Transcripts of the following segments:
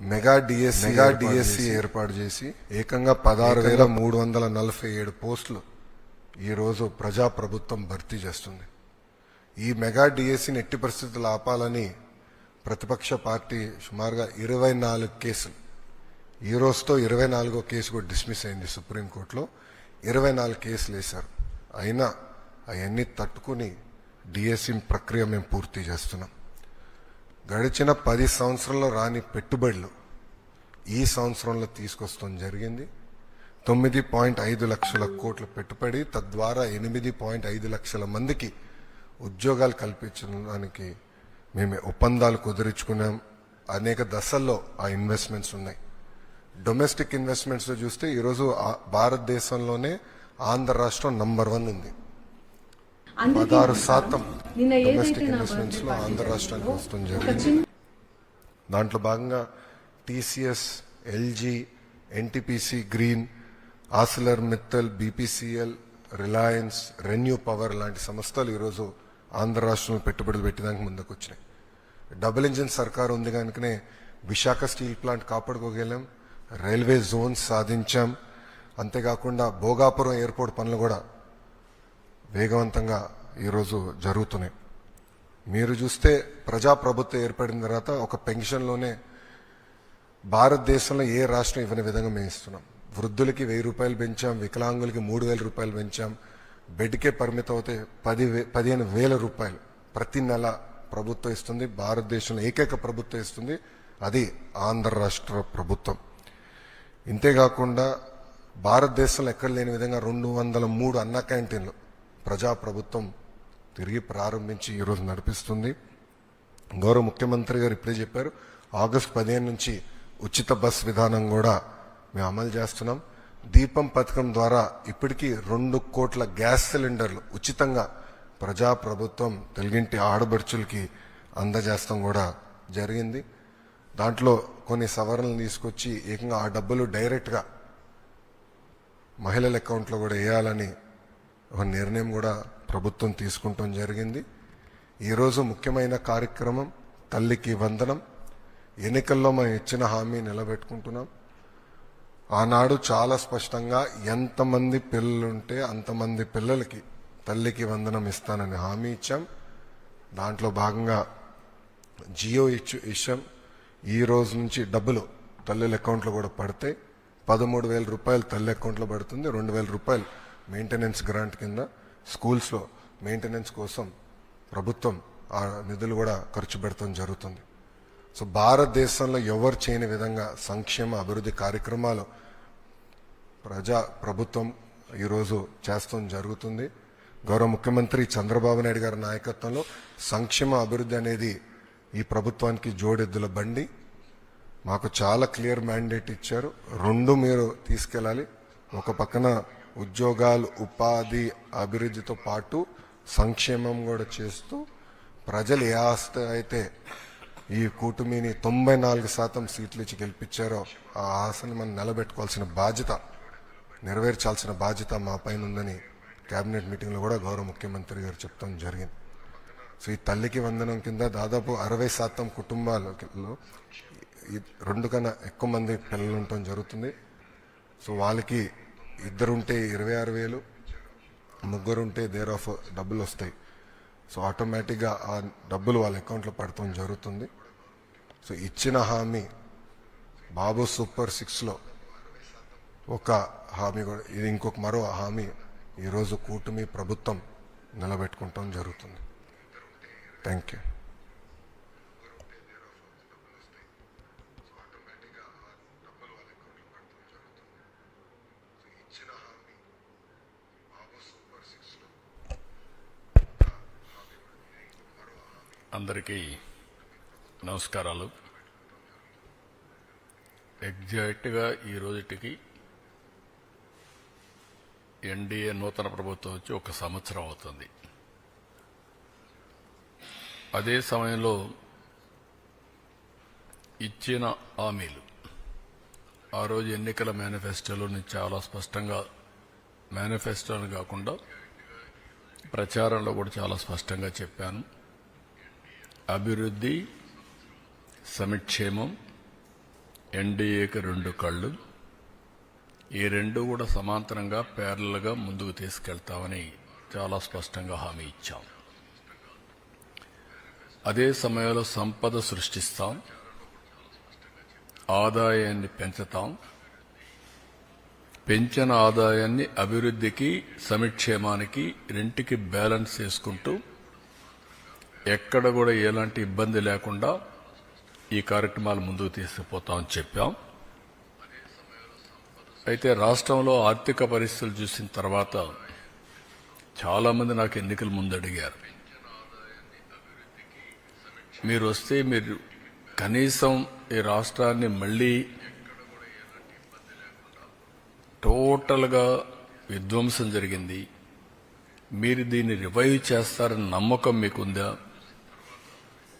Mega DS mega DSC ఏర్పాటు చేసి ఏకంగా పదహారు వేల మూడు వందల నలభై ఏడు పోస్టులు ఈరోజు ప్రజాప్రభుత్వం భర్తీ చేస్తుంది. ఈ మెగా డిఎస్సిని ఎట్టి పరిస్థితులు ఆపాలని ప్రతిపక్ష పార్టీ సుమారుగా ఇరవై నాలుగు కేసులు. ఈ రోజుతో ఇరవై నాలుగో కేసు కూడా డిస్మిస్ అయింది సుప్రీంకోర్టులో. ఇరవై నాలుగు కేసులు వేశారు. అయినా అవన్నీ తట్టుకుని డిఎస్సి ప్రక్రియ మేము పూర్తి చేస్తున్నాం. గడిచిన పది సంవత్సరంలో రాని పెట్టుబడులు ఈ సంవత్సరంలో తీసుకొస్తాం జరిగింది. తొమ్మిది పాయింట్ ఐదు లక్షల కోట్ల పెట్టుబడి తద్వారా ఎనిమిది పాయింట్ ఐదు లక్షల మందికి ఉద్యోగాలు కల్పించడానికి మేము ఒప్పందాలు కుదుర్చుకున్నాం. అనేక దశల్లో ఆ ఇన్వెస్ట్మెంట్స్ ఉన్నాయి. డొమెస్టిక్ ఇన్వెస్ట్మెంట్స్ చూస్తే ఈరోజు భారతదేశంలోనే ఆంధ్ర రాష్ట్రం నంబర్ వన్ ఉంది. పదహారు శాతం నిన్న ఏదైతే డొమెస్టిక్ నా ఇన్వెస్ట్మెంట్స్లో బర్త్డే ఆంధ్ర రాష్ట్రానికి జరిగిందో, వస్తుంది దాంట్లో భాగంగా TCS LG NTPC green Arcelor Mittal BPCL Reliance ReNew Power లాంటి సంస్థలు ఈరోజు ఆంధ్ర రాష్ట్రంలో పెట్టుబడులు పెట్టడానికి ముందుకు వచ్చినాయి డబుల్ ఇంజిన్ సర్కార్ ఉంది కనుకనే విశాఖ స్టీల్ ప్లాంట్ కాపాడుకోగలం రైల్వే జోన్స్ సాధించాం. అంతేకాకుండా భోగాపురం ఎయిర్పోర్ట్ పనులు కూడా వేగవంతంగా ఈరోజు జరుగుతున్నాయి. మీరు చూస్తే ప్రజాప్రభుత్వం ఏర్పడిన తర్వాత ఒక పెన్షన్లోనే భారతదేశంలో ఏ రాష్ట్రం ఇవ్వని విధంగా మేము ఇస్తున్నాం. వృద్ధులకి వెయ్యి రూపాయలు పెంచాం వికలాంగులకి మూడు వేల రూపాయలు పెంచాం బెడ్కే పరిమితం అవుతే పది వే- పదిహేను వేల రూపాయలు ప్రతి నెల ప్రభుత్వం ఇస్తుంది భారతదేశంలో ఏకైక ప్రభుత్వం ఇస్తుంది అది ఆంధ్ర రాష్ట్ర ప్రభుత్వం. ఇంతేకాకుండా భారతదేశంలో ఎక్కడ లేని విధంగా రెండు వందల మూడు అన్న క్యాంటీన్లు ప్రజాప్రభుత్వం తిరిగి ప్రారంభించి ఈరోజు నడిపిస్తుంది. గౌరవ ముఖ్యమంత్రి గారు ఇప్పుడే చెప్పారు ఆగస్ట్ పదిహేను నుంచి ఉచిత బస్ విధానం కూడా మేము అమలు చేస్తున్నాం. దీపం పథకం ద్వారా ఇప్పటికీ రెండు కోట్ల గ్యాస్ సిలిండర్లు ఉచితంగా ప్రజా ప్రభుత్వం తెలుగింటి ఆడబడుచులకి అందజేస్తాం కూడా జరిగింది. దాంట్లో కొన్ని సవరణలు తీసుకొచ్చి ఏకంగా ఆ డబ్బులు డైరెక్ట్గా మహిళల అకౌంట్లో కూడా వేయాలని ఒక నిర్ణయం కూడా ప్రభుత్వం తీసుకుంటాం జరిగింది. ఈరోజు ముఖ్యమైన కార్యక్రమం తల్లికి వందనం. ఎన్నికల్లో మనం ఇచ్చిన హామీ నిలబెట్టుకుంటున్నాం. ఆనాడు చాలా స్పష్టంగా ఎంతమంది పిల్లలుంటే అంతమంది పిల్లలకి తల్లికి వందనం ఇస్తానని హామీ ఇచ్చాం. దాంట్లో భాగంగా జియో ఇచ్చు ఇచ్చాం. ఈ రోజు నుంచి డబ్బులు తల్లుల అకౌంట్లో కూడా పడతాయి పదమూడు వేల రూపాయలు తల్లి అకౌంట్లో పడుతుంది. రెండు వేల రూపాయలు మెయింటెనెన్స్ గ్రాంట్ కింద స్కూల్స్లో మెయింటెనెన్స్ కోసం ప్రభుత్వం ఆ నిధులు కూడా ఖర్చు పెడతాం జరుగుతుంది. సో భారతదేశంలో ఎవరు చేయని విధంగా సంక్షేమ అభివృద్ధి కార్యక్రమాలు ప్రజా ప్రభుత్వం ఈరోజు చేస్తాం జరుగుతుంది. గౌరవ ముఖ్యమంత్రి చంద్రబాబు నాయుడు గారి నాయకత్వంలో సంక్షేమ అభివృద్ధి అనేది ఈ ప్రభుత్వానికి జోడెద్దుల బండి. మాకు చాలా క్లియర్ మ్యాండేట్ ఇచ్చారు. రెండు మీరు తీసుకెళ్ళాలి. ఒక పక్కన ఉద్యోగాలు ఉపాధి అభివృద్ధితో పాటు సంక్షేమం కూడా చేస్తూ ప్రజలు ఏ ఆస్తి అయితే ఈ కూటమిని తొంభై నాలుగు శాతం సీట్లు ఇచ్చి గెలిపించారో ఆ ఆశని మనం నిలబెట్టుకోవాల్సిన బాధ్యత నెరవేర్చాల్సిన బాధ్యత మా పైన ఉందని కేబినెట్ మీటింగ్లో కూడా గౌరవ ముఖ్యమంత్రి గారు చెప్తాం జరిగింది. సో ఈ తల్లికి వందనం కింద దాదాపు అరవై శాతం కుటుంబాలలో రెండు కన్నా ఎక్కువ మంది పిల్లలు ఉండటం జరుగుతుంది. సో వాళ్ళకి ఇద్దరుంటే ఇరవై ఆరు వేలు ముగ్గురుంటే దేర్ ఆఫ్ డబ్బులు వస్తాయి సో ఆటోమేటిక్గా ఆ డబ్బులు వాళ్ళ అకౌంట్లో పడటం జరుగుతుంది. సో ఇచ్చిన హామీ బాబు సూపర్ సిక్స్లో ఒక హామీ కూడా ఇది ఇంకొక మరో హామీ ఈరోజు కూటమి ప్రభుత్వం నిలబెట్టుకుంటాం జరుగుతుంది. థ్యాంక్ యూ అందరికీ నమస్కారాలు. ఎగ్జాక్ట్గా ఈ రోజుటికి ఎన్డీఏ నూతన ప్రభుత్వం వచ్చి ఒక సంవత్సరం అవుతుంది. అదే సమయంలో ఇచ్చిన హామీలు ఆ రోజు ఎన్నికల మేనిఫెస్టోలోని చాలా స్పష్టంగా మేనిఫెస్టోని కాకుండా ప్రచారంలో కూడా చాలా స్పష్టంగా చెప్పాను. అభివృద్ధి సమిక్షేమం ఎన్డీఏకి రెండు కళ్ళు ఈ రెండు కూడా సమాంతరంగా ప్యారల్గా ముందుకు తీసుకెళ్తామని చాలా స్పష్టంగా హామీ ఇచ్చాం. అదే సమయంలో సంపద సృష్టిస్తాం ఆదాయాన్ని పెంచుతాం పెంచిన ఆదాయాన్ని అభివృద్ధికి సమిక్షేమానికి రెంటికి బ్యాలెన్స్ చేసుకుంటూ ఎక్కడ కూడా ఎలాంటి ఇబ్బంది లేకుండా ఈ కార్యక్రమాలు ముందుకు తీసుకుపోతామని చెప్పాం. అయితే రాష్ట్రంలో ఆర్థిక పరిస్థితులు చూసిన తర్వాత చాలామంది నాకు ఎన్నికల ముందు అడిగారు. మీరు వస్తే మీరు కనీసం ఈ రాష్ట్రాన్ని మళ్ళీ టోటల్గా విధ్వంసం జరిగింది. మీరు దీన్ని రివైవ్ చేస్తారని నమ్మకం మీకుందా?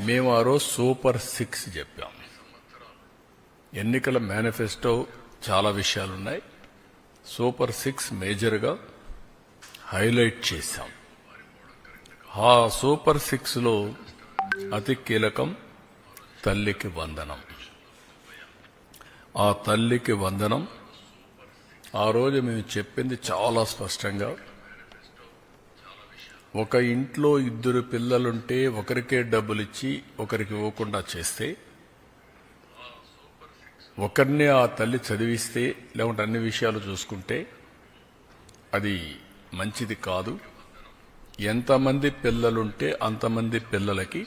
మేము ఆ రోజు సూపర్ సిక్స్ చెప్పాం. ఎన్నికల మేనిఫెస్టో చాలా విషయాలున్నాయి. సూపర్ సిక్స్ మేజర్గా హైలైట్ చేశాం. ఆ సూపర్ సిక్స్లో అతి కీలకం తల్లికి వందనం. ఆ తల్లికి వందనం ఆ రోజు మేము చెప్పింది చాలా స్పష్టంగా ఒక ఇంట్లో ఇద్దరు పిల్లలుంటే ఒకరికే డబ్బులు ఇచ్చి ఒకరికి ఇవ్వకుండా చేస్తే? ఒకరిని ఆ తల్లి చదివిస్తే లేకుంటే అన్ని విషయాలు చూసుకుంటే అది మంచిది కాదు. ఎంతమంది పిల్లలుంటే అంతమంది పిల్లలకి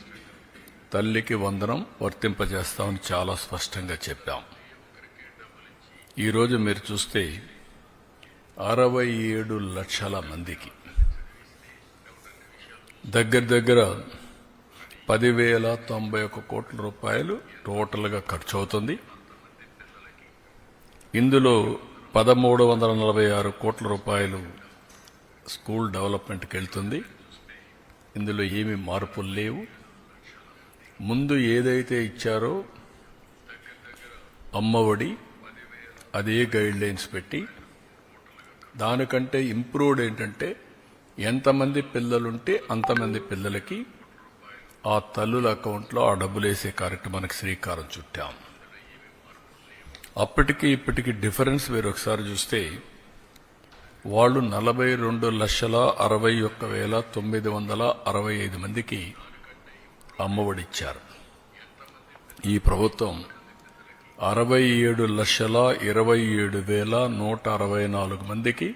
తల్లికి వందనం వర్తింపజేస్తామని చాలా స్పష్టంగా చెప్పాం. ఈరోజు మీరు చూస్తే అరవై ఏడు లక్షల మందికి దగ్గర దగ్గర పదివేల తొంభై ఒక కోట్ల రూపాయలు టోటల్గా ఖర్చు అవుతుంది ఇందులో పదమూడు వందల నలభై ఆరు కోట్ల రూపాయలు స్కూల్ డెవలప్మెంట్కి వెళ్తుంది. ఇందులో ఏమీ మార్పులు లేవు. ముందు ఏదైతే ఇచ్చారో అమ్మఒడి అదే గైడ్ లైన్స్ పెట్టి దానికంటే ఇంప్రూవ్డ్ ఏంటంటే ఎంతమంది పిల్లలుంటే అంతమంది పిల్లలకి ఆ తల్లుల అకౌంట్లో ఆ డబ్బులు వేసే కార్యక్రమానికి శ్రీకారం చుట్టాం. అప్పటికి ఇప్పటికి డిఫరెన్స్ మీరు ఒకసారి చూస్తే వాళ్ళు నలభై రెండు లక్షల అరవై ఒక్క వేల తొమ్మిది వందల అరవై ఐదు మందికి అమ్మఒడిచ్చారు. ఈ ప్రభుత్వం అరవై ఏడు లక్షల ఇరవై ఏడు వేల నూట అరవై నాలుగు మందికి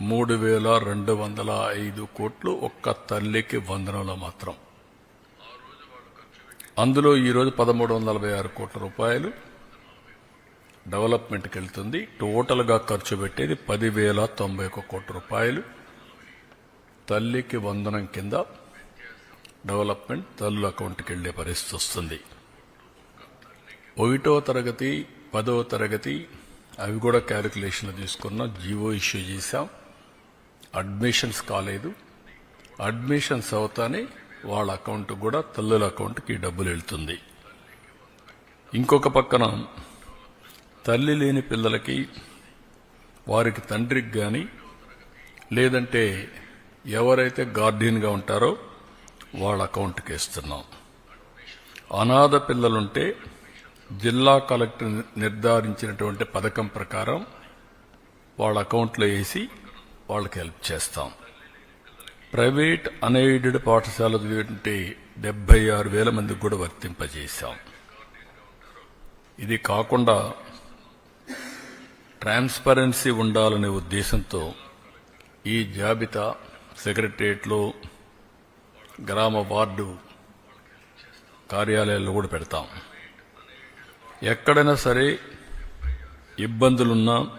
మూడు వేల రెండు వందల ఐదు కోట్లు ఒక్క తల్లికి వందనంలో మాత్రం. అందులో ఈరోజు పదమూడు వందల నలభై ఆరు కోట్ల రూపాయలు డెవలప్మెంట్కి వెళ్తుంది. టోటల్గా ఖర్చు పెట్టేది పదివేల తొంభై ఒక కోట్ల రూపాయలు. తల్లికి వందనం కింద డెవలప్మెంట్ తల్లుల అకౌంట్కి వెళ్ళే పరిస్థితి వస్తుంది. ఒకటో తరగతి పదో తరగతి అవి కూడా క్యాలిక్యులేషన్లు తీసుకున్నాం జీవో ఇష్యూ చేశాం. అడ్మిషన్స్ కాలేదు. అడ్మిషన్స్ అవుతానే వాళ్ళ అకౌంట్ కూడా తల్లుల అకౌంట్కి డబ్బులు వెళ్తుంది. ఇంకొక పక్కన తల్లి లేని పిల్లలకి వారికి తండ్రికి కానీ లేదంటే ఎవరైతే గార్డియన్గా ఉంటారో వాళ్ళ అకౌంట్కి ఇస్తున్నాం అనాథ పిల్లలుంటే జిల్లా కలెక్టర్ నిర్ధారించినటువంటి పథకం ప్రకారం వాళ్ళ అకౌంట్లో వేసి వాళ్ళకి హెల్ప్ చేస్తాం. ప్రైవేట్ అన్ఎయిడెడ్ పాఠశాల చదివేటువంటి డెబ్బై ఆరు వేల మందికి కూడా వర్తింపజేశాం. ఇది కాకుండా ట్రాన్స్పరెన్సీ ఉండాలనే ఉద్దేశంతో ఈ జాబితా సెక్రటరియట్లో గ్రామ వార్డు కార్యాలయాల్లో కూడా పెడతాం. ఎక్కడైనా సరే ఇబ్బందులున్నా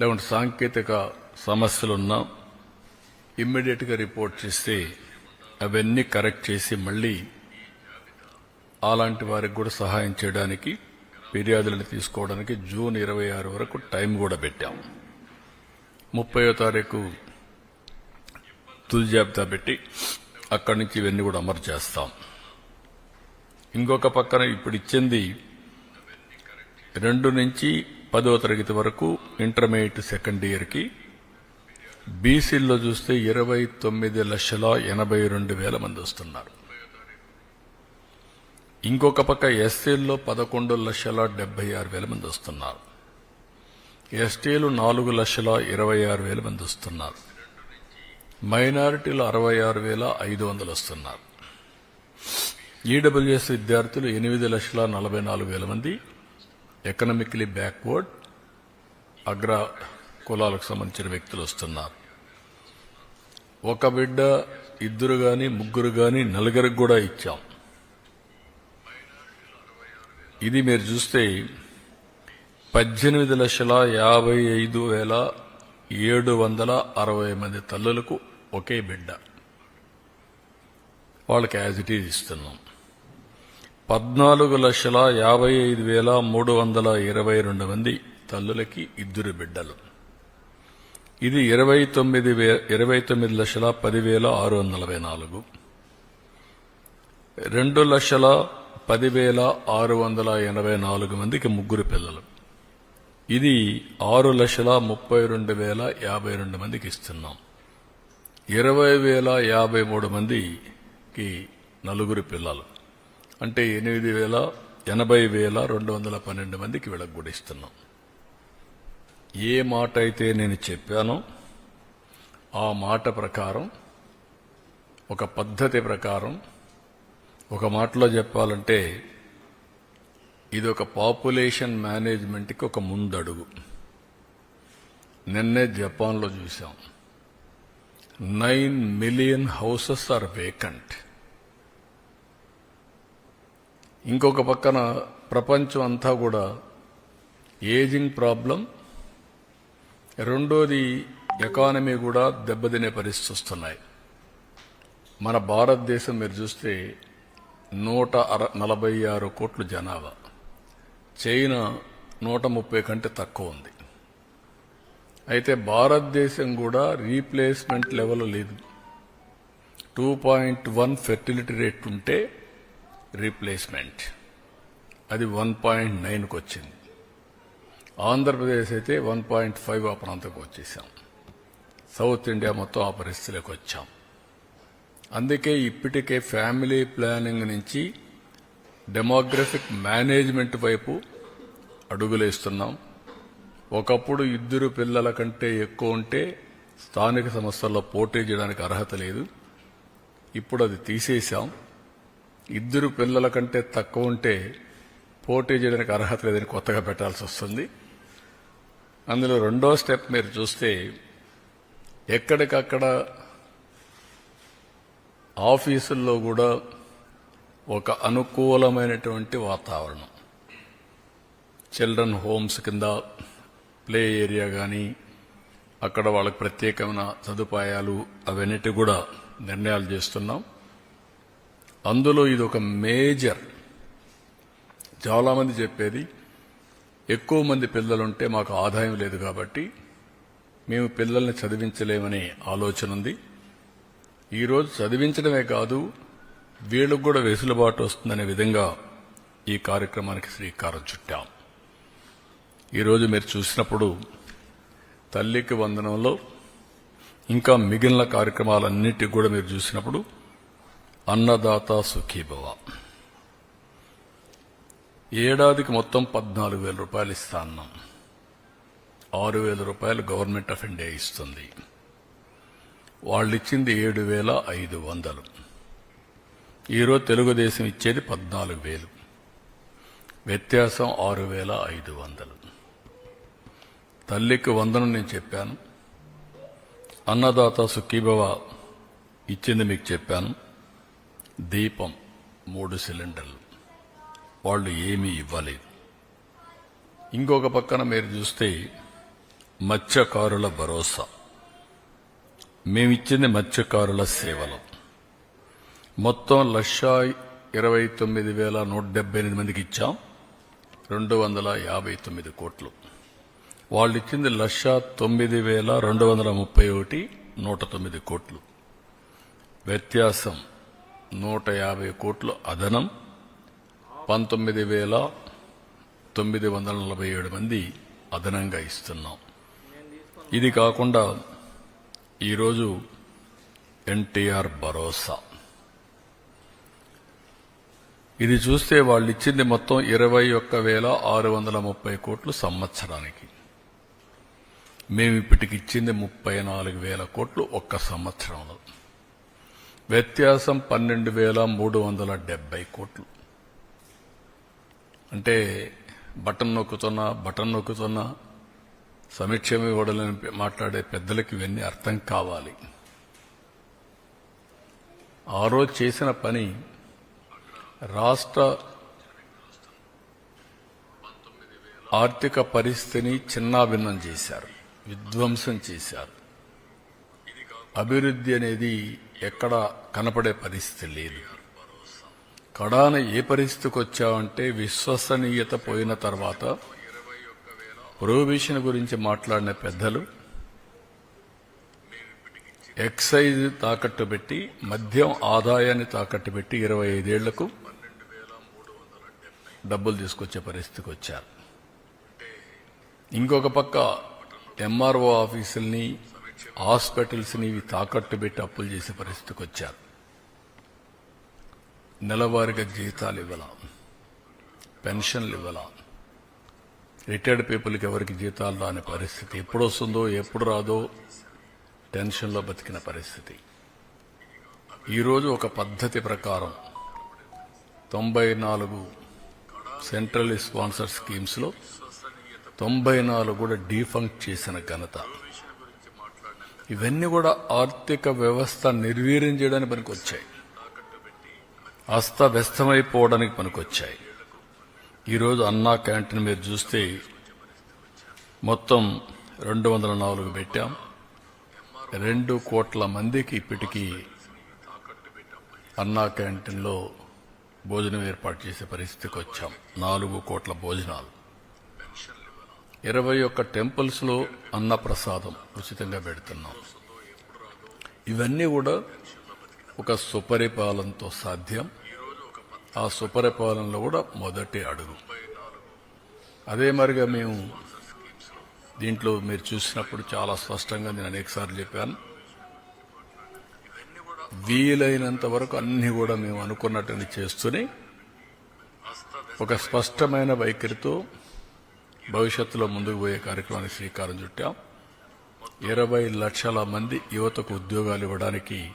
లేకుంటే సాంకేతిక సమస్యలున్నా ఇమ్మీడియట్గా రిపోర్ట్ చేస్తే అవన్నీ కరెక్ట్ చేసి మళ్ళీ అలాంటి వారికి కూడా సహాయం చేయడానికి ఫిర్యాదులను తీసుకోవడానికి జూన్ ఇరవై ఆరు వరకు టైం కూడా పెట్టాం. ముప్పయో తారీఖు తుది జాబితా పెట్టి అక్కడి నుంచి ఇవన్నీ కూడా అమలు చేస్తాం. ఇంకొక పక్కన ఇప్పుడు ఇచ్చింది రెండు నుంచి పదో తరగతి వరకు ఇంటర్మీడియట్ సెకండ్ ఇయర్కి బీసీల్లో చూస్తే ఇరవై తొమ్మిది లక్షల ఎనభై రెండు వేల మంది వస్తున్నారు. ఇంకొక పక్క ఎస్సీల్లో పదకొండు లక్షల డెబ్బై ఆరు వేల మంది వస్తున్నారు. ఎస్టీలు నాలుగు లక్షల ఇరవై ఆరు వేల మంది వస్తున్నారు. మైనారిటీలు అరవై ఆరు వేల ఐదు వందలు వస్తున్నారు. ఈడబ్ల్యూఎస్ విద్యార్థులు ఎనిమిది లక్షల నలభై నాలుగు వేల మంది. Economically backward. అగ్ర కులాలకు సంబంధించిన వ్యక్తులు వస్తున్నారు. ఒక బిడ్డ ఇద్దరు గాని ముగ్గురు గాని నలుగురికి కూడా ఇచ్చాం. ఇది మీరు చూస్తే పద్దెనిమిది లక్షల యాభై ఐదు వేల ఏడు వందల అరవై మంది తల్లులకు ఒకే బిడ్డ. వాళ్ళకి యాజ్ ఇట్ ఈజ్ ఇస్తున్నాం. పద్నాలుగు లక్షల యాభై ఐదు వేల మూడు వందల ఇరవై రెండు మంది తల్లులకి ఇద్దరు బిడ్డలు. ఇది ఇరవై తొమ్మిది వే ఇరవై తొమ్మిది లక్షల పదివేల ఆరు వందల నలభై నాలుగు. రెండు లక్షల పదివేల ఆరు వందల ఎనభై నాలుగు మందికి ముగ్గురు పిల్లలు. ఇది ఆరు లక్షల ముప్పై రెండు వేల యాభై రెండు మందికి ఇస్తున్నాం. ఇరవై వేల యాభై మూడు మందికి నలుగురు పిల్లలు. అంటే ఎనిమిది వేల ఎనభై వేల రెండు వందల పన్నెండు మందికి వీళ్ళకి కూడా ఇస్తున్నాం. ఏ మాట అయితే నేను చెప్పానో ఆ మాట ప్రకారం ఒక పద్ధతి ప్రకారం ఒక మాటలో చెప్పాలంటే ఇది ఒక పాపులేషన్ మేనేజ్మెంట్కి ఒక ముందడుగు. నిన్నే జపాన్లో చూసాం nine million houses are vacant. ఇంకొక పక్కన ప్రపంచం అంతా కూడా ఏజింగ్ ప్రాబ్లం రెండోది ఎకానమీ కూడా దెబ్బతినే పరిస్థితి వస్తున్నాయి. మన భారతదేశం మీరు చూస్తే నూట అర నలభై ఆరు కోట్ల జనాభా. చైనా నూట ముప్పై కంటే తక్కువ ఉంది. అయితే భారతదేశం కూడా రీప్లేస్మెంట్ లెవెల్ లేదు. Two point one fertility rate ఉంటే రీప్లేస్మెంట్. అది వన్ పాయింట్ నైన్కి వచ్చింది. ఆంధ్రప్రదేశ్ అయితే వన్ పాయింట్ ఫైవ్ ఆ ప్రాంతంకి వచ్చేసాం. సౌత్ ఇండియా మొత్తం ఆ పరిస్థితిలోకి వచ్చాం. అందుకే ఇప్పటికే ఫ్యామిలీ ప్లానింగ్ నుంచి డెమోగ్రఫిక్ మేనేజ్మెంట్ వైపు అడుగులేస్తున్నాం. ఒకప్పుడు ఇద్దరు పిల్లల కంటే ఎక్కువ ఉంటే స్థానిక సంస్థల్లో పోటీ చేయడానికి అర్హత లేదు. ఇప్పుడు అది తీసేశాం. ఇద్దరు పిల్లల కంటే తక్కువ ఉంటే పోటీ చేయడానికి అర్హత లేదని కొత్తగా పెట్టాల్సి వస్తుంది. అందులో రెండో స్టెప్ మీరు చూస్తే ఎక్కడికక్కడ ఆఫీసుల్లో కూడా ఒక అనుకూలమైనటువంటి వాతావరణం. చిల్డ్రన్ హోమ్స్ కింద ప్లే ఏరియా కానీ అక్కడ వాళ్ళకి ప్రత్యేకమైన సదుపాయాలు అవన్నిటి కూడా నిర్ణయాలు చేస్తున్నాం. అందులో ఇది ఒక మేజర్ చాలామంది చెప్పేది ఎక్కువ మంది పిల్లలుంటే మాకు ఆదాయం లేదు కాబట్టి మేము పిల్లల్ని చదివించలేమనే ఆలోచన ఉంది. ఈరోజు చదివించడమే కాదు వీళ్ళకు కూడా వెసులుబాటు వస్తుందనే విధంగా ఈ కార్యక్రమానికి శ్రీకారం చుట్టాం. ఈరోజు మీరు చూసినప్పుడు తల్లికి వందనంలో ఇంకా మిగిలిన కార్యక్రమాలన్నిటికి కూడా మీరు చూసినప్పుడు అన్నదాత సుఖీభవ. ఏడాదికి మొత్తం పద్నాలుగు వేల రూపాయలు ఇస్తా అన్నాం. ఆరు వేల రూపాయలు గవర్నమెంట్ ఆఫ్ ఇండియా ఇస్తుంది. వాళ్ళు ఇచ్చింది ఏడు వేల ఐదు వందలు. ఈరోజు తెలుగుదేశం ఇచ్చేది పద్నాలుగు వేలు. వ్యత్యాసం ఆరు వేల ఐదు వందలు. తల్లికి వందనం నేను చెప్పాను. అన్నదాత సుఖీభవ ఇచ్చింది మీకు చెప్పాను. దీపం మూడు సిలిండర్లు. వాళ్ళు ఏమీ ఇవ్వలేదు. ఇంకొక పక్కన మీరు చూస్తే మత్స్యకారుల భరోసా. మేమిచ్చింది మత్స్యకారుల సేవలు. మొత్తం లక్ష ఇరవై తొమ్మిది వేల నూట డెబ్బై ఎనిమిది మందికి ఇచ్చాం. రెండు వందల యాభై తొమ్మిది కోట్లు. వాళ్ళు ఇచ్చింది లక్ష తొమ్మిది వేల రెండు వందల ముప్పై ఒకటి నూట తొమ్మిది కోట్లు. వ్యత్యాసం నూట యాభై కోట్లు అదనం. పంతొమ్మిది వేల తొమ్మిది వందల నలభై ఏడు మంది అదనంగా ఇస్తున్నాం. ఇది కాకుండా ఈరోజు ఎన్టీఆర్ భరోసా. ఇది చూస్తే వాళ్ళు ఇచ్చింది మొత్తం ఇరవై ఒక్క వేల ఆరు వందల ముప్పై కోట్లు సంవత్సరానికి. మేము ఇప్పటికి ఇచ్చింది ముప్పై నాలుగు వేల కోట్లు ఒక్క సంవత్సరంలో. వ్యత్యాసం పన్నెండు వేల మూడు వందల డెబ్బై కోట్లు. అంటే బటన్ నొక్కుతున్నా బటన్ నొక్కుతున్నా సమీక్షం ఇవ్వడలని మాట్లాడే పెద్దలకు ఇవన్నీ అర్థం కావాలి. ఆ రోజు చేసిన పని రాష్ట్ర ఆర్థిక పరిస్థితిని చిన్నాభిన్నం చేశారు విధ్వంసం చేశారు. అభివృద్ధి అనేది ఎక్కడ కనపడే పరిస్థితి లేదు. కడాన ఏ పరిస్థితికి వచ్చావంటే విశ్వసనీయత పోయిన తర్వాత ప్రొహిబిషన్ గురించి మాట్లాడిన పెద్దలు ఎక్సైజ్ తాకట్టు పెట్టి మద్యం ఆదాయాన్ని తాకట్టు పెట్టి ఇరవై ఐదేళ్ళకు డబ్బులు తీసుకొచ్చే పరిస్థితికి వచ్చారు ఇంకొక పక్క ఎంఆర్ఓ ఆఫీసుల్ని హాస్పిటల్స్ని ఇవి తాకట్టు పెట్టి అప్పులు చేసే పరిస్థితికి వచ్చారు నెలవారీగా జీతాలు ఇవ్వాల. పెన్షన్లు ఇవ్వాల. రిటైర్డ్ పీపుల్కి ఎవరికి జీతాలు రాని పరిస్థితి ఎప్పుడు వస్తుందో ఎప్పుడు రాదో టెన్షన్లో బతికిన పరిస్థితి. ఈరోజు ఒక పద్ధతి ప్రకారం తొంభై నాలుగు సెంట్రల్ స్పాన్సర్ స్కీమ్స్లో తొంభై నాలుగు కూడా డీఫంక్ట్ చేసిన ఘనత. ఇవన్నీ కూడా ఆర్థిక వ్యవస్థ నిర్వీర్యం చేయడానికి పనికొచ్చాయి. అస్తవ్యస్తమైపోవడానికి పనికొచ్చాయి. ఈరోజు అన్నా క్యాంటీన్ మీరు చూస్తే మొత్తం రెండు వందల నాలుగు పెట్టాం. రెండు కోట్ల మందికి ఇప్పటికీ అన్నా క్యాంటీన్లో భోజనం ఏర్పాటు చేసే పరిస్థితికి వచ్చాం. నాలుగు కోట్ల భోజనాలు. ఇరవై ఒక్క టెంపుల్స్లో అన్న ప్రసాదం ఉచితంగా పెడుతున్నాం. ఇవన్నీ కూడా ఒక సుపరిపాలనతో సాధ్యం. ఆ సుపరిపాలనలో కూడా మొదటి అడుగు. అదే మరిగా మేము దీంట్లో మీరు చూసినప్పుడు చాలా స్పష్టంగా నేను అనేకసార్లు చెప్పాను. వీలైనంత వరకు అన్నీ కూడా మేము అనుకున్నట్టుని చేస్తూనే ఒక స్పష్టమైన వైఖరితో భవిష్యత్తులో ముందుకు పోయే కార్యక్రమానికి శ్రీకారం చుట్టాం. ఇరవై లక్షల మంది యువతకు ఉద్యోగాలు ఇవ్వడానికి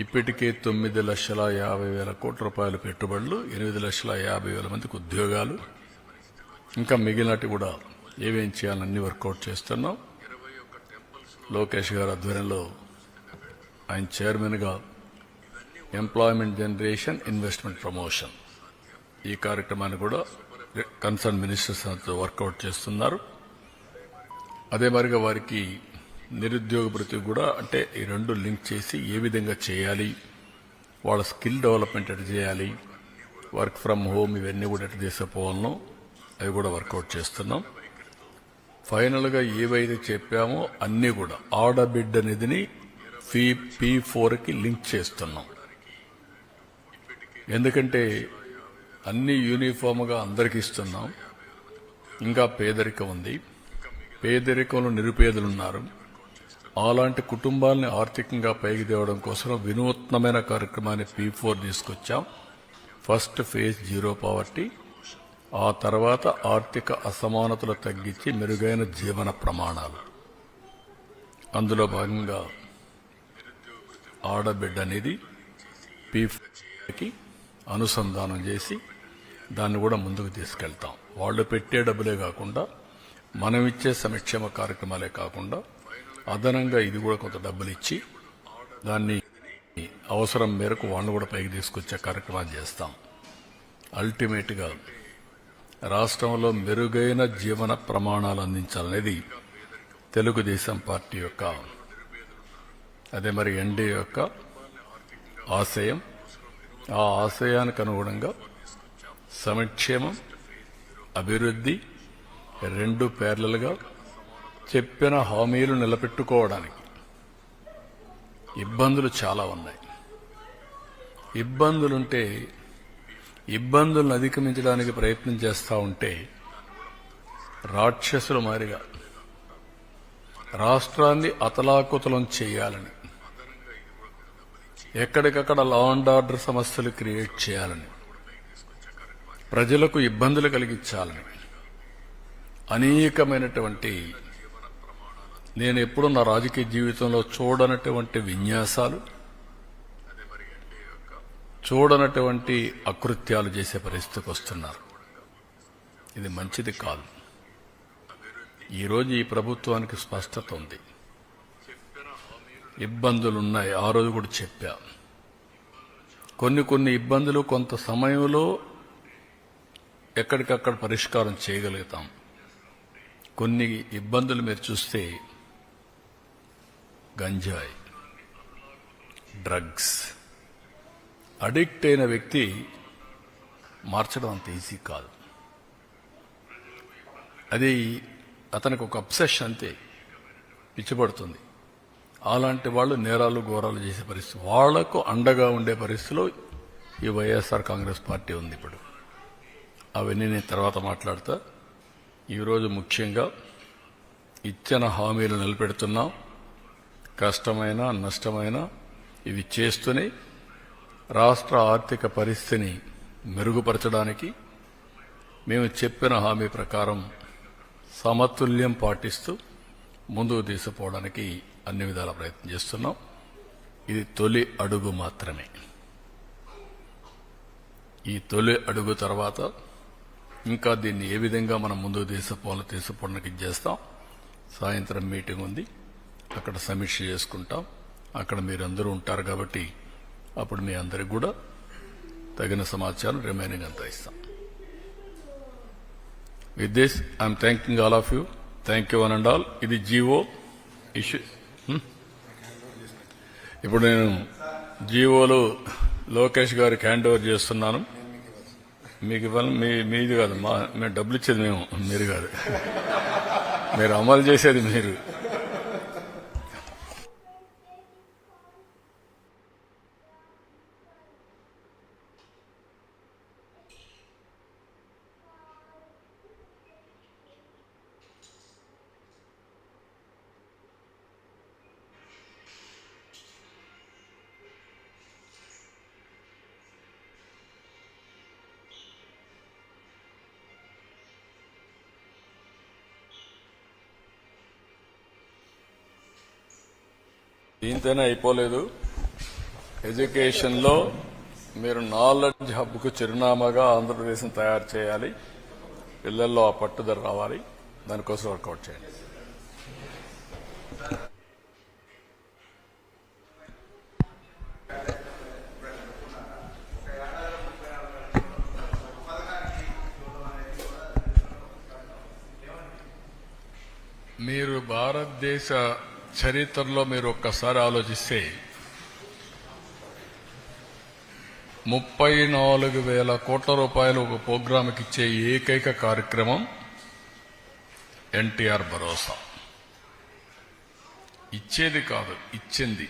ఇప్పటికే తొమ్మిది లక్షల యాభై వేల కోట్ల రూపాయల పెట్టుబడులు ఎనిమిది లక్షల యాభై వేల మందికి ఉద్యోగాలు. ఇంకా మిగిలినట్టు కూడా ఏమేం చేయాలని వర్కౌట్ చేస్తున్నాం. లోకేష్ గారి ఆధ్వర్యంలో ఆయన చైర్మన్గా ఎంప్లాయ్మెంట్ జనరేషన్ ఇన్వెస్ట్మెంట్ ప్రమోషన్. ఈ కార్యక్రమాన్ని కూడా కన్సర్న్ మినిస్టర్స్ వర్కౌట్ చేస్తున్నారు. అదే మరిగా వారికి నిరుద్యోగ భృతి కూడా అంటే ఈ రెండు లింక్ చేసి ఏ విధంగా చేయాలి వాళ్ళ స్కిల్ డెవలప్మెంట్ ఎట్లా చేయాలి వర్క్ ఫ్రమ్ హోమ్ ఇవన్నీ కూడా ఎట్లా చేసేపోవాలను అవి కూడా వర్కౌట్ చేస్తున్నాం. ఫైనల్గా ఏవైతే చెప్పామో అన్నీ కూడా ఆడబిడ్డ నిధిని ఫీ పీ ఫోర్కి లింక్ చేస్తున్నాం. ఎందుకంటే అన్ని యూనిఫామ్గా అందరికి ఇస్తున్నాం. ఇంకా పేదరికం ఉంది. పేదరికంలో నిరుపేదలు ఉన్నారు. అలాంటి కుటుంబాలని ఆర్థికంగా పైకి తేవడం కోసం వినూత్నమైన కార్యక్రమాన్ని పీ ఫోర్ తీసుకొచ్చాం. First phase zero poverty. ఆ తర్వాత ఆర్థిక అసమానతలు తగ్గించి మెరుగైన జీవన ప్రమాణాలు. అందులో భాగంగా ఆడబిడ్డ అనేది పీకి అనుసంధానం చేసి దాన్ని కూడా ముందుకు తీసుకెళ్తాం. వాళ్ళు పెట్టే డబ్బులే కాకుండా మనం ఇచ్చే సంక్షేమ కార్యక్రమాలే కాకుండా అదనంగా ఇది కూడా కొంత డబ్బులు ఇచ్చి దాన్ని అవసరం మేరకు వాళ్ళు కూడా పైకి తీసుకొచ్చే కార్యక్రమాలు చేస్తాం. అల్టిమేట్గా రాష్ట్రంలో మెరుగైన జీవన ప్రమాణాలు అందించాలనేది తెలుగుదేశం పార్టీ యొక్క అదే మరి ఎన్డీ యొక్క ఆశయం. ఆ ఆశయానికి అనుగుణంగా సంక్షేమం అభివృద్ధి రెండు పేర్లలుగా చెప్పిన హామీలు నిలబెట్టుకోవడానికి ఇబ్బందులు చాలా ఉన్నాయి. ఇబ్బందులుంటే ఇబ్బందులను అధిగమించడానికి ప్రయత్నం చేస్తూ ఉంటే రాక్షసుల మారిగా రాష్ట్రాన్ని అతలాకుతలం చేయాలని ఎక్కడికక్కడ లా అండ్ ఆర్డర్ సమస్యలు క్రియేట్ చేయాలని ప్రజలకు ఇబ్బందులు కలిగించాలని అనేకమైనటువంటి నేను ఎప్పుడు నా రాజకీయ జీవితంలో చూడనటువంటి విన్యాసాలు చూడనటువంటి అకృత్యాలు చేసే పరిస్థితికి వస్తున్నారు. ఇది మంచిది కాదు. ఈరోజు ఈ ప్రభుత్వానికి స్పష్టత ఉంది. ఇబ్బందులున్నాయి. ఆ రోజు కూడా చెప్పా. కొన్ని కొన్ని ఇబ్బందులు కొంత సమయంలో ఎక్కడికక్కడ పరిష్కారం చేయగలుగుతాం. కొన్ని ఇబ్బందులు మీరు చూస్తే గంజాయి డ్రగ్స్ అడిక్ట్ అయిన వ్యక్తి మార్చడం అంత ఈజీ కాదు. అది అతనికి ఒక అబ్సెషన్ అంతే పిచ్చిపడుతుంది. అలాంటి వాళ్ళు నేరాలు ఘోరాలు చేసే పరిస్థితి వాళ్ళకు అండగా ఉండే పరిస్థితిలో ఈ వైఎస్ఆర్ కాంగ్రెస్ పార్టీ ఉంది ఇప్పుడు. అవన్నీ నేను తర్వాత మాట్లాడతా. ఈరోజు ముఖ్యంగా ఇచ్చిన హామీలు నిలబెడుతున్నాం. కష్టమైన నష్టమైన ఇవి చేస్తూనే రాష్ట్ర ఆర్థిక పరిస్థితిని మెరుగుపరచడానికి మేము చెప్పిన హామీ ప్రకారం సమతుల్యం పాటిస్తూ ముందుకు తీసుకుపోవడానికి అన్ని విధాల ప్రయత్నం చేస్తున్నాం. ఇది తొలి అడుగు మాత్రమే. ఈ తొలి అడుగు తర్వాత ఇంకా దీన్ని ఏ విధంగా మనం ముందుకు తీసుకుపోవాలో తీసుకుపోవడానికి చేస్తాం. సాయంత్రం మీటింగ్ ఉంది. అక్కడ సమీక్ష చేసుకుంటాం. అక్కడ మీరందరూ ఉంటారు కాబట్టి అప్పుడు మీ అందరికి కూడా తగిన సమాచారం రిమైనింగ్ అంతా ఇస్తాం. With this I'm thanking all of you thank you one and all ఇది జీవో ఇష్యూ hmm? ఇప్పుడు నేను జీవోలు లోకేష్ గారికి హ్యాండ్ ఓవర్ చేస్తున్నాను. మీకు ఇవ్వాలి మీ మీది కాదు మా మేము డబ్బులు ఇచ్చేది మేము మీరు కాదు. మీరు అమలు చేసేది మీరు. దీంతోనే అయిపోలేదు. ఎడ్యుకేషన్లో మీరు నాలెడ్జ్ హబ్కు చిరునామాగా ఆంధ్రప్రదేశ్ని తయారు చేయాలి. పిల్లల్లో ఆ పట్టుదల రావాలి. దానికోసం వర్కౌట్ చేయండి. మీరు భారతదేశ చరిత్రలో మీరు ఒక్కసారి ఆలోచిస్తే ముప్పై నాలుగు వేల కోట్ల రూపాయలు ఒక ప్రోగ్రాంకి ఇచ్చే ఏకైక కార్యక్రమం ఎన్టీఆర్ భరోసా. ఇచ్చేది కాదు ఇచ్చింది.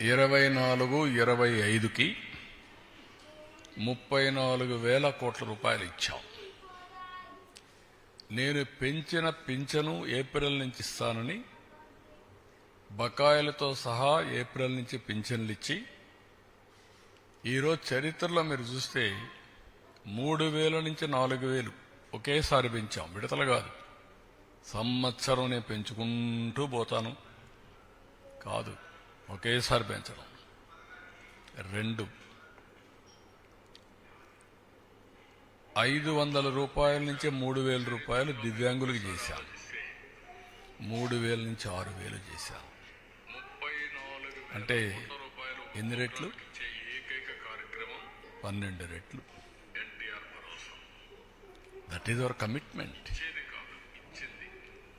ఇరవై నాలుగు ఇరవై ఐదుకి ముప్పై నాలుగు వేల కోట్ల రూపాయలు ఇచ్చాం. నేను పెంచిన పింఛను ఏప్రిల్ నుంచి ఇస్తానని బకాయిలతో సహా ఏప్రిల్ నుంచి పింఛన్లు ఇచ్చి ఈరోజు చరిత్రలో మీరు చూస్తే మూడు వేల నుంచి నాలుగు వేలు ఒకేసారి పెంచాం. విడతలు కాదు. సంవత్సరం నేను పెంచుకుంటూ పోతాను. కాదు. ఒకేసారి పెంచడం రెండు. ఐదు వందల రూపాయల నుంచి మూడు వేల రూపాయలు దివ్యాంగులకు చేశాం. మూడు వేల నుంచి ఆరు వేలు చేశాం. అంటే ఎన్ని రెట్లు? పన్నెండు రెట్లు. That is our commitment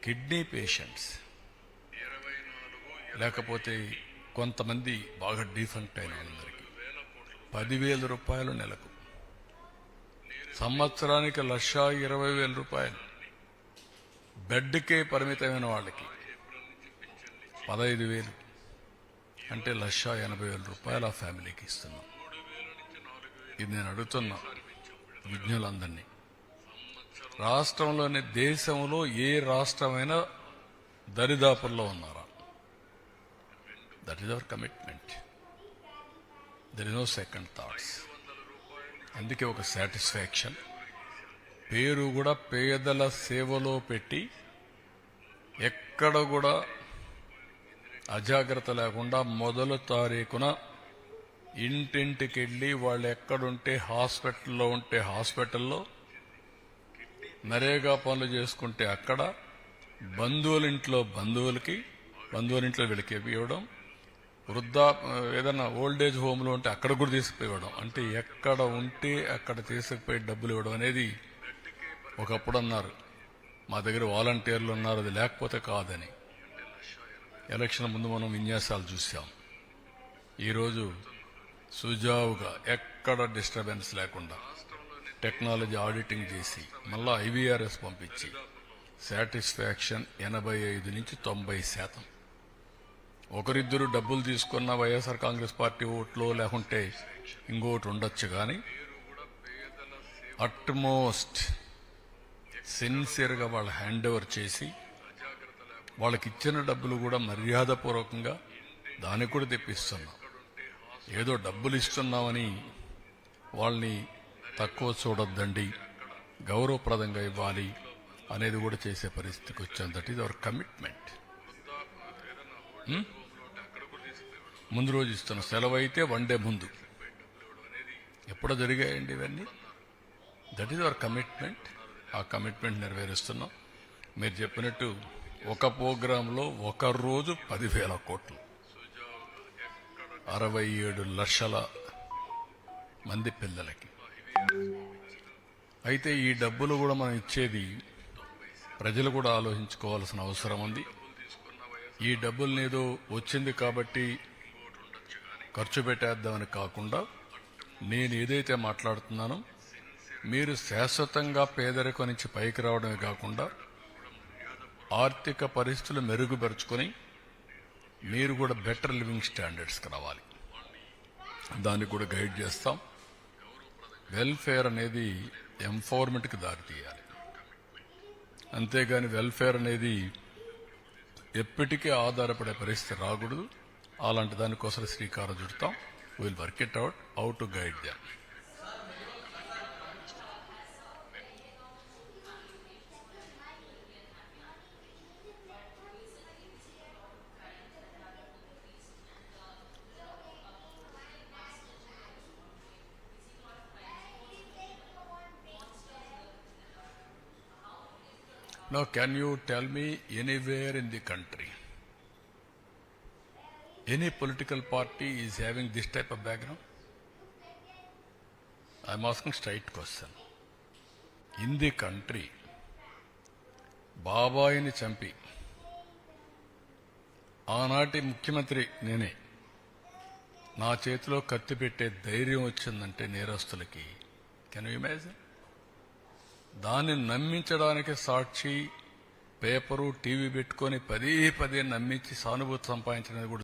kidney patients లేకపోతే కొంతమంది బాగా డీఫంక్ట్ అయిన వాళ్ళందరికీ. పదివేల రూపాయలు నెలకు. సంవత్సరానికి లక్ష ఇరవై వేల రూపాయలు. బెడ్కే పరిమితమైన వాళ్ళకి పదహైదు వేలు. అంటే లక్ష ఎనభై వేల రూపాయలు ఆ ఫ్యామిలీకి ఇస్తున్నాం. ఇది నేను అడుగుతున్నా విజ్ఞులందరినీ. రాష్ట్రంలోని దేశంలో ఏ రాష్ట్రమైనా దరిదాపుల్లో ఉన్నారా? That is our commitment there is no second thoughts అందుకే ఒక సాటిస్ఫాక్షన్. పేరు కూడా పేదల సేవలో పెట్టి ఎక్కడ కూడా అజాగ్రత్త లేకుండా మొదలు తారీఖున ఇంటింటికి వెళ్ళి వాళ్ళు ఎక్కడుంటే హాస్పిటల్లో ఉంటే హాస్పిటల్లో నరేగా పనులు చేసుకుంటే అక్కడ బంధువుల ఇంట్లో బంధువులకి బంధువుల ఇంట్లో వీళ్ళకి ఇవ్వడం వృద్ధా ఏదైనా ఓల్డ్ ఏజ్ హోమ్లో ఉంటే అక్కడ కూడా తీసుకుపోవడం అంటే ఎక్కడ ఉంటే అక్కడ తీసుకుపోయి డబ్బులు ఇవ్వడం అనేది ఒకప్పుడు అన్నారు. మా దగ్గర వాలంటీర్లు ఉన్నారు అది లేకపోతే కాదని. ఎలక్షన్ ముందు మనం విన్యాసాలు చూసాం. ఈరోజు సుజావుగా ఎక్కడ డిస్టర్బెన్స్ లేకుండా టెక్నాలజీ ఆడిటింగ్ చేసి మళ్ళా ఐవీఆర్ఎస్ పంపించి సాటిస్ఫాక్షన్ ఎనభై ఐదు నుంచి తొంభై శాతం. ఒకరిద్దరు డబ్బులు తీసుకున్న వైఎస్ఆర్ కాంగ్రెస్ పార్టీ ఓట్లో లేకుంటే ఇంకోటి ఉండొచ్చు కానీ అట్మోస్ట్ సిన్సియర్గా వాళ్ళు హ్యాండ్ ఓవర్ చేసి వాళ్ళకి ఇచ్చిన డబ్బులు కూడా మర్యాదపూర్వకంగా దానికి కూడా తెప్పిస్తున్నాం. ఏదో డబ్బులు ఇస్తున్నామని వాళ్ళని తక్కువ చూడొద్దండి గౌరవప్రదంగా ఇవ్వాలి అనేది కూడా చేసే పరిస్థితికి వచ్చాం దట్ ఈజ్ అవర్ కమిట్మెంట్ ముందు రోజు ఇస్తున్న సెలవు అయితే వన్ డే ముందు. ఎప్పుడో జరిగాయండి ఇవన్నీ? దట్ ఈజ్ అవర్ కమిట్మెంట్ ఆ కమిట్మెంట్ నెరవేరుస్తున్నాం. మీరు చెప్పినట్టు ఒక ప్రోగ్రాంలో ఒక రోజు పదివేల కోట్లు. అరవై ఏడు లక్షల మంది పిల్లలకి. అయితే ఈ డబ్బులు కూడా మనం ఇచ్చేది ప్రజలు కూడా ఆలోచించుకోవాల్సిన అవసరం ఉంది. ఈ డబ్బులు ఏదో వచ్చింది కాబట్టి ఖర్చు పెట్టేద్దామని కాకుండా నేను ఏదైతే మాట్లాడుతున్నానో మీరు శాశ్వతంగా పేదరికం నుంచి పైకి రావడమే కాకుండా ఆర్థిక పరిస్థితులు మెరుగుపరుచుకొని మీరు కూడా బెటర్ లివింగ్ స్టాండర్డ్స్కి రావాలి. దాన్ని కూడా గైడ్ చేస్తాం. వెల్ఫేర్ అనేది ఎంఫోర్మెంట్కి దారితీయాలి. అంతేగాని వెల్ఫేర్ అనేది ఎప్పటికీ ఆధారపడే పరిస్థితి రాకూడదు. అలాంటి దానికోసం శ్రీకారం చుడతాం will work it out how to guide them Now, can you tell me anywhere in the country, Any political party is having this type of background I'm asking straight question in the country బాబాయిని చంపి ఆనాటి ముఖ్యమంత్రి నేనే. నా చేతిలో కత్తి పెట్టే ధైర్యం వచ్చిందంటే నేరస్తులకి. కెన్ యూ ఇమాజిన్ దాన్ని నమ్మించడానికి సాక్షి పేపరు టీవీ పెట్టుకొని పదే పదే నమ్మించి సానుభూతి సంపాదించినది కూడా